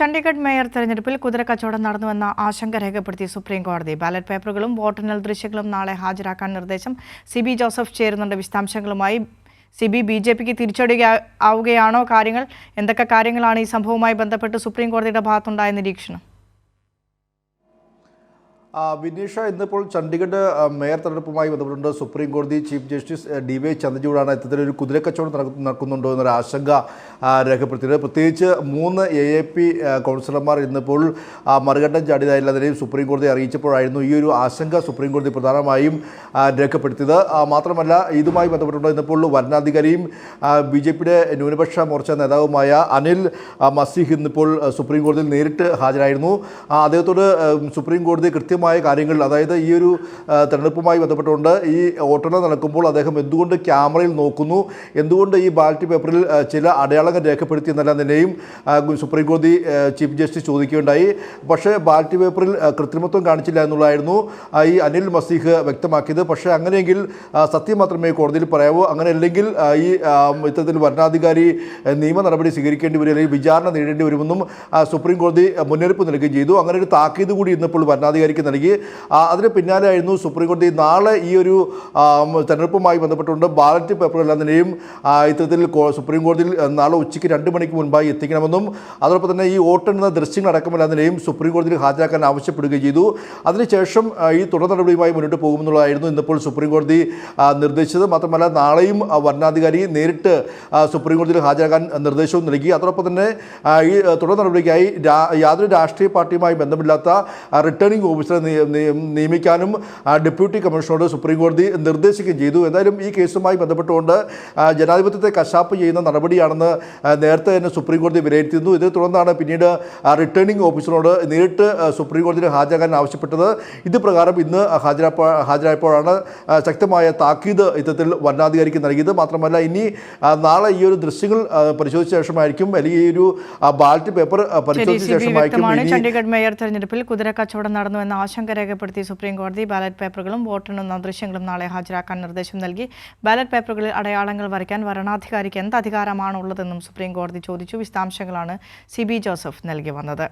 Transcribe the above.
Chandigarh mayor തെരഞ്ഞെടുപ്പിൽ കുതിരക്കച്ചവടം നടന്നുവെന്ന ആശങ്ക രേഖപ്പെടുത്തി സുപ്രീം കോടതി. ബാലറ്റ് പേപ്പറുകളും വോട്ടെണ്ണൽ ദൃശ്യങ്ങളും നാളെ ഹാജരാക്കാൻ നിർദ്ദേശം സി ബി ജോസഫ് ചേരുന്നുണ്ട്. വിശദാംശങ്ങളുമായി സി ബി ബി ജെ പിക്ക് തിരിച്ചടി ആവുകയാണോ കാര്യങ്ങൾ? എന്തൊക്കെ കാര്യങ്ങളാണ് ഈ സംഭവവുമായി ബന്ധപ്പെട്ട് സുപ്രീം കോടതിയുടെ ഭാഗത്തുണ്ടായ നിരീക്ഷണം? വിനീഷ ഇന്നിപ്പോൾ ചണ്ഡീഗഡ് മേയർ തെരഞ്ഞെടുപ്പുമായി ബന്ധപ്പെട്ടുണ്ട് സുപ്രീം കോടതി ചീഫ് ജസ്റ്റിസ് ഡി വൈ ചന്ദ്രചൂഡാണ് ഇത്തരത്തിലൊരു കുതിരക്കച്ചവടം നടക്കു- നടക്കുന്നുണ്ടോ എന്നൊരു ആശങ്ക രേഖപ്പെടുത്തിയത് പ്രത്യേകിച്ച് മൂന്ന് എ എ പി കൗൺസിലർമാർ ഇന്നിപ്പോൾ മറുകണ്ഠം ചാടിയതായില്ലെന്നതിനെയും സുപ്രീം കോടതി അറിയിച്ചപ്പോഴായിരുന്നു ഈ ഒരു ആശങ്ക സുപ്രീം കോടതി പ്രധാനമായും രേഖപ്പെടുത്തിയത്. മാത്രമല്ല ഇതുമായി ബന്ധപ്പെട്ടുണ്ട് ഇന്നിപ്പോൾ വരണാധികാരിയും ബി ജെ പിയുടെ ന്യൂനപക്ഷ മോർച്ച നേതാവുമായ അനിൽ മസിഹ് ഇന്നിപ്പോൾ സുപ്രീം കോടതിയിൽ നേരിട്ട് ഹാജരായിരുന്നു. അദ്ദേഹത്തോട് സുപ്രീം കോടതി കൃത്യമായ കാര്യങ്ങൾ അതായത് ഈ ഒരു തെരഞ്ഞെടുപ്പുമായി ബന്ധപ്പെട്ടുകൊണ്ട് ഈ വോട്ടെണ്ണൽ നടക്കുമ്പോൾ അദ്ദേഹം എന്തുകൊണ്ട് ക്യാമറയിൽ നോക്കുന്നു എന്തുകൊണ്ട് ഈ ബാലറ്റ് പേപ്പറിൽ ചില അടയാളങ്ങൾ രേഖപ്പെടുത്തി എന്നെല്ലാം തന്നെയും സുപ്രീം കോടതി ചീഫ് ജസ്റ്റിസ് ചോദിക്കുകയുണ്ടായി. പക്ഷേ ബാലറ്റ് പേപ്പറിൽ കൃത്രിമത്വം കാണിച്ചില്ല എന്നുള്ളതായിരുന്നു ഈ അനിൽ മസീഹ് വ്യക്തമാക്കിയത്. പക്ഷേ അങ്ങനെയെങ്കിൽ സത്യം മാത്രമേ കോടതിയിൽ പറയാവൂ. അങ്ങനെ അല്ലെങ്കിൽ ഈ ഇത്തരത്തിൽ വരണാധികാരി നിയമ നടപടി സ്വീകരിക്കേണ്ടി വരും അല്ലെങ്കിൽ വിചാരണ നേരിടേണ്ടി വരുമെന്നും സുപ്രീം കോടതി മുന്നറിയിപ്പ് നൽകുകയും ചെയ്തു. അങ്ങനെ ഒരു താക്കീത് കൂടി ഇന്നിപ്പോൾ ഭരണാധികാരിക്ക് നൽകി. അതിന് പിന്നാലെയായിരുന്നു സുപ്രീം കോടതി നാളെ ഈ ഒരു തെരഞ്ഞെടുപ്പുമായി ബന്ധപ്പെട്ടുകൊണ്ട് ബാലറ്റ് പേപ്പറുകളെല്ലാം തന്നെയും ഇത്തരത്തിൽ സുപ്രീംകോടതിയിൽ സുപ്രീം കോടതിയിൽ നാളെ ഉച്ചയ്ക്ക് രണ്ട് മണിക്ക് മുൻപായി എത്തിക്കണമെന്നും അതോടൊപ്പം തന്നെ ഈ വോട്ടെണ്ണുന്ന ദൃശ്യങ്ങളടക്കമെല്ലാം തന്നെയും സുപ്രീം കോടതിയിൽ ഹാജരാക്കാൻ ആവശ്യപ്പെടുകയും ചെയ്തു. അതിനുശേഷം ഈ തുടർ നടപടിയുമായി മുന്നോട്ട് പോകുമെന്നുള്ളതായിരുന്നു ഇന്നിപ്പോൾ സുപ്രീം കോടതി നിർദ്ദേശിച്ചത്. മാത്രമല്ല നാളെയും വരണാധികാരി നേരിട്ട് സുപ്രീം കോടതിയിൽ ഹാജരാകാൻ നിർദ്ദേശവും നൽകി. അതോടൊപ്പം തന്നെ ഈ തുടർ നടപടിക്കായി യാതൊരു രാഷ്ട്രീയ പാർട്ടിയുമായി ബന്ധമില്ലാത്ത റിട്ടേണിംഗ് ഓഫീസറെ നിയ- നിയമിക്കാനും ഡെപ്യൂട്ടി കമ്മീഷണറോട് സുപ്രീം കോടതി നിർദ്ദേശിക്കുകയും ചെയ്തു. എന്തായാലും ഈ കേസുമായി ബന്ധപ്പെട്ടുകൊണ്ട് ജനാധിപത്യത്തെ കശാപ്പ് ചെയ്യുന്ന നടപടിയാണെന്ന് നേരത്തെ തന്നെ സുപ്രീം കോടതി വിലയിരുത്തിയിരുന്നു. ഇതിനെ തുടർന്നാണ് പിന്നീട് റിട്ടേണിംഗ് ഓഫീസറോട് നേരിട്ട് സുപ്രീംകോടതിയിൽ സുപ്രീം കോടതിയിൽ ഹാജരാകാൻ ആവശ്യപ്പെട്ടത്. ഇത് പ്രകാരം ഇന്ന് ഹാജരാപ്പോ ഹാജരായപ്പോഴാണ് ശക്തമായ താക്കീത് ഇത്തരത്തിൽ വരണാധികാരിക്ക് നൽകിയത്. മാത്രമല്ല ഇനി നാളെ ഈ ഒരു ദൃശ്യങ്ങൾ പരിശോധിച്ച ശേഷമായിരിക്കും അല്ലെങ്കിൽ ഈ ഒരു ബാലറ്റ് പേപ്പർ പരിശോധിച്ച ശേഷമായിരിക്കും ചണ്ഡീഗഡ് മേയർ തെരഞ്ഞെടുപ്പിൽ കുതിരക്കച്ചവടം നടന്നുവെന്ന ആശങ്ക രേഖപ്പെടുത്തി സുപ്രീം കോടതി ബാലറ്റ് പേപ്പറുകളും വോട്ടെണ്ണുന്ന ദൃശ്യങ്ങളും നാളെ ഹാജരാക്കാൻ നിർദ്ദേശം നൽകി. ബാലറ്റ് പേപ്പറുകളിൽ അടയാളങ്ങൾ വരയ്ക്കാൻ വരണാധികാരിക്ക് എന്ത് അധികാരമാണുള്ളതെന്നും സുപ്രീംകോടതി സുപ്രീം കോടതി ചോദിച്ചു. വിശദാംശങ്ങളാണ് സി ബി ജോസഫ് നൽകി വന്നത്.